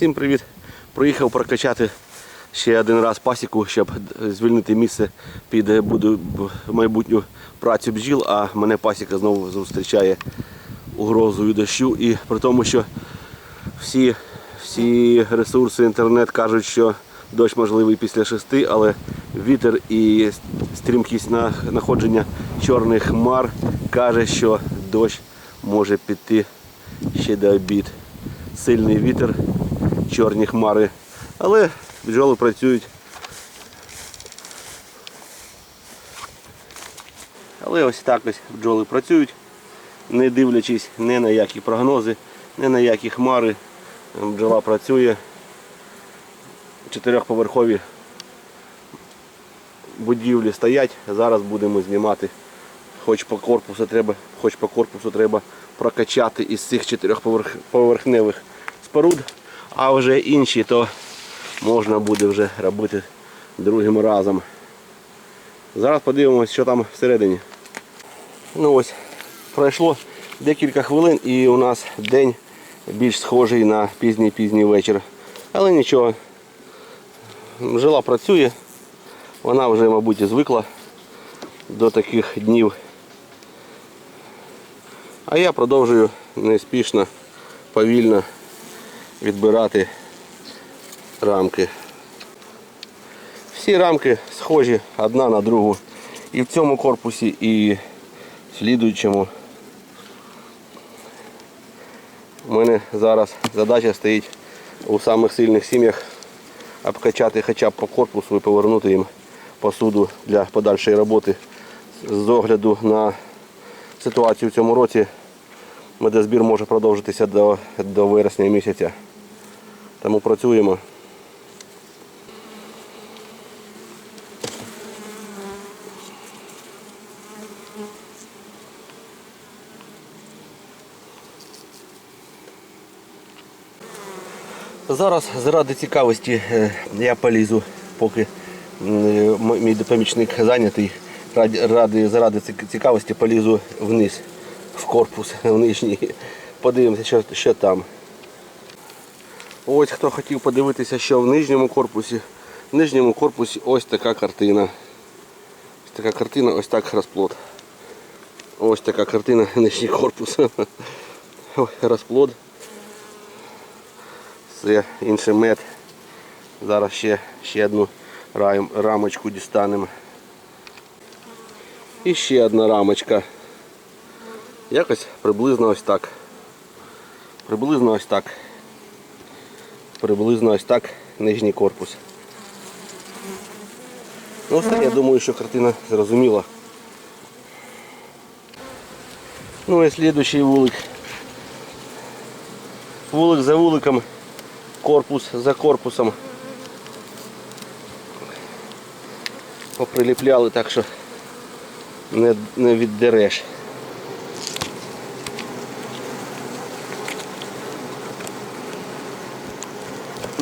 Всім привіт! Проїхав прокачати ще один раз пасіку, щоб звільнити місце під е, майбутню працю бджіл, а мене пасіка знову зустрічає угрозою дощу. І при тому, що всі, всі ресурси інтернет кажуть, що дощ можливий після шести, але вітер і стрімкість на знаходження чорних хмар каже, що дощ може піти ще до обід. Сильний вітер, чорні хмари. Але бджоли працюють. Але ось так ось бджоли працюють, не дивлячись ні на які прогнози, ні на які хмари. Бджола працює. Чотирьохповерхові будівлі стоять. Зараз будемо знімати. Хоч по корпусу треба, хоч по корпусу треба прокачати із цих чотирьохповерхневих споруд, а вже інші то можна буде вже робити другим разом. Зараз подивимось, що там всередині. Ну ось, пройшло декілька хвилин і у нас день більш схожий на пізній-пізній вечір. Але нічого, жила працює, вона вже, мабуть, звикла до таких днів. А я продовжую неспішно, повільно відбирати рамки. Всі рамки схожі одна на другу. І в цьому корпусі, і в слідуючому. У мене зараз задача стоїть у самих сильних сім'ях обкачати хоча б по корпусу і повернути їм посуду для подальшої роботи. З огляду на ситуацію в цьому році медозбір може продовжитися до, до вересня місяця. Тому працюємо. Зараз заради цікавості е, я полізу, поки м- мій помічник зайнятий. Ради, ради, заради цікавості полізу вниз, в корпус, в нижній. Подивимося, що, що там. Ось хто хотів подивитися, що в нижньому корпусі. В нижньому корпусі ось така картина. Ось така картина, ось так розплод. Ось така картина нижній корпус. Розплод. Це інший мед. Зараз ще, ще одну рамочку дістанемо. І ще одна рамочка. Якось приблизно ось так. Приблизно ось так. Приблизно ось так нижній корпус. Ну все, я думаю, що картина зрозуміла. Ну і слідуючий вулик. Вулик за вуликом, корпус за корпусом. Поприліпляли так, що не, не віддереш.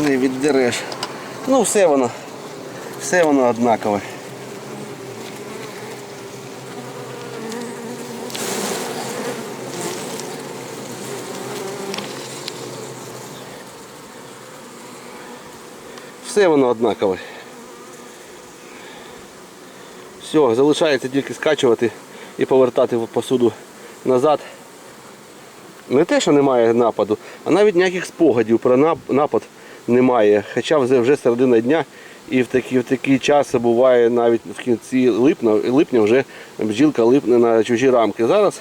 Не віддереш. Ну все воно. Все воно однакове. Все воно однакове. Все, залишається тільки скачувати і повертати посуду назад. Не те, що немає нападу, а навіть ніяких спогадів про напад немає. Хоча вже, вже середина дня і в такий, в такий час буває навіть в кінці липня, липня вже бджілка липне на чужі рамки. Зараз,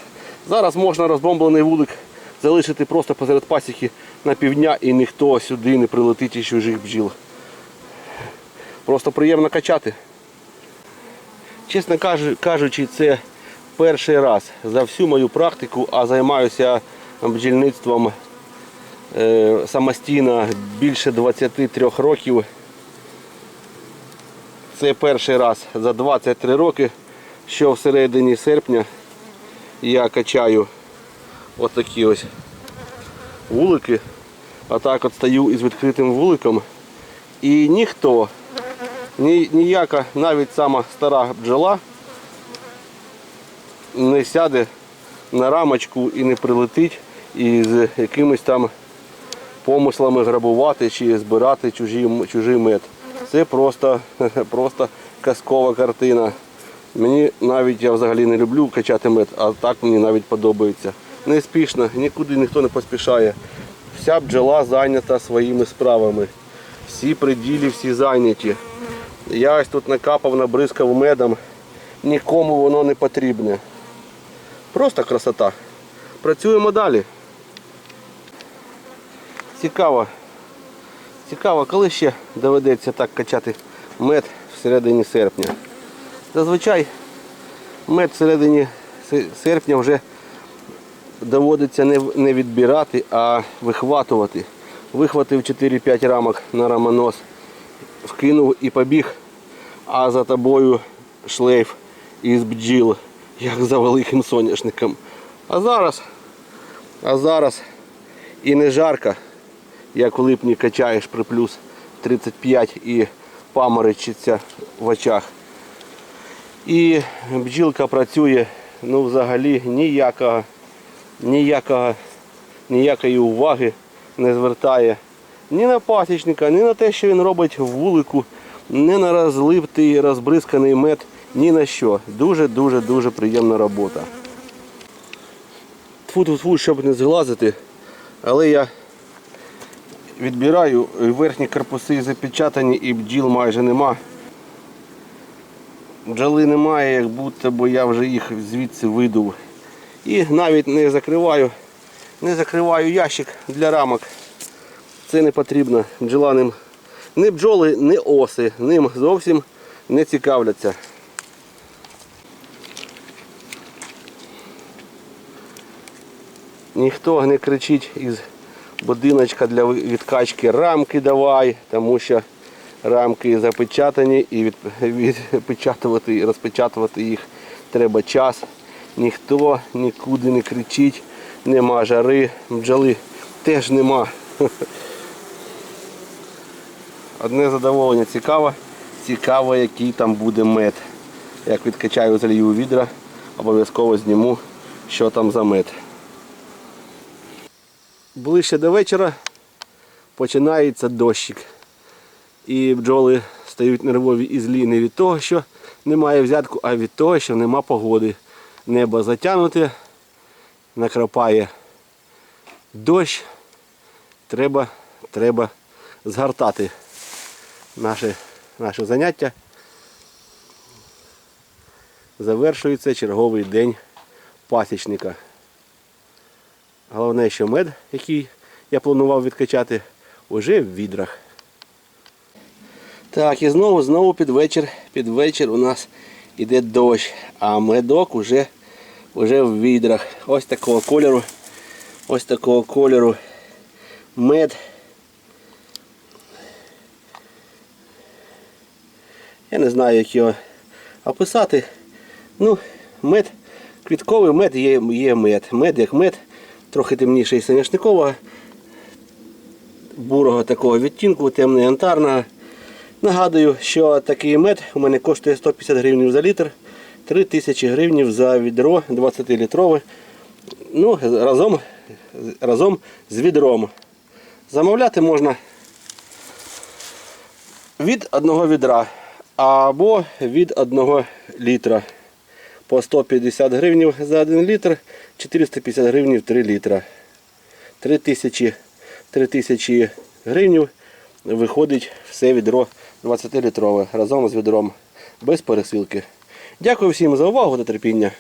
зараз можна розбомблений вулик залишити просто посеред пасіки на півдня і ніхто сюди не прилетить із чужих бджіл. Просто приємно качати. Чесно кажучи, це перший раз за всю мою практику, а займаюся бджільництвом самостійно більше 23 років. Це перший раз за 23 роки, що в середині серпня я качаю отакі ось вулики. А так от стою із відкритим вуликом. І ніхто, ні, ніяка, навіть сама стара бджола не сяде на рамочку і не прилетить із якимось там помислами грабувати чи збирати чужі, чужий мед. Це просто, просто казкова картина. Мені навіть я взагалі не люблю качати мед, а так мені навіть подобається. Не спішно, нікуди ніхто не поспішає. Вся бджола зайнята своїми справами. Всі приділі, всі зайняті. Я ось тут накапав, набризкав медом. Нікому воно не потрібне. Просто красота. Працюємо далі. Цікаво. Цікаво, коли ще доведеться так качати мед всередині серпня. Зазвичай мед всередині се- серпня вже доводиться не відбирати, а вихватувати. Вихватив 4-5 рамок на рамонос, вкинув і побіг, а за тобою шлейф із бджіл, як за великим соняшником. А зараз, а зараз і не жарко, як в липні качаєш при плюс 35 і паморочиться в очах. І бджілка працює ну взагалі ніякого, ніякого, ніякої уваги не звертає ні на пасічника, ні на те, що він робить в вулику, ні на розливтий, розбризканий мед, ні на що. Дуже-дуже дуже приємна робота. Тфу-тфу-тфу, щоб не зглазити, але я відбираю верхні корпуси запечатані і бджіл майже нема. Бджоли немає, як будто бо я вже їх звідси видув. І навіть не закриваю, не закриваю ящик для рамок. Це не потрібно. Бджола ним. Ні бджоли, ні оси ним зовсім не цікавляться. Ніхто не кричить із будиночка для відкачки рамки давай, тому що рамки запечатані і відпечатувати і розпечатувати їх треба час. Ніхто нікуди не кричить, нема жари, бджоли теж нема. Одне задоволення цікаво, цікаво, який там буде мед. Як відкачаю залью у відра, обов'язково зніму, що там за мед. Ближче до вечора починається дощик. І бджоли стають нервові і злі не від того, що немає взятку, а від того, що нема погоди. Небо затягнуте, накрапає дощ. Треба, треба згортати наше, наше заняття. Завершується черговий день пасічника. Головне, що мед, який я планував відкачати, уже в відрах. Так, і знову, знову під вечір, під вечір у нас іде дощ, а медок уже, уже в відрах. Ось такого кольору. Ось такого кольору мед. Я не знаю, як його описати. Ну, мед, квітковий мед є, є мед. Мед як мед, трохи темніший соняшникового, бурого такого відтінку, темний янтарного. Нагадую, що такий мед у мене коштує 150 гривень за літр, 3000 гривень за відро 20-літрове. Ну, разом, разом з відром. Замовляти можна від одного відра або від одного літра. По 150 гривень за 1 літр, 450 гривень 3 літра. 3000, 3000 гривень виходить все відро 20-літрове разом з відром без пересилки. Дякую всім за увагу та терпіння.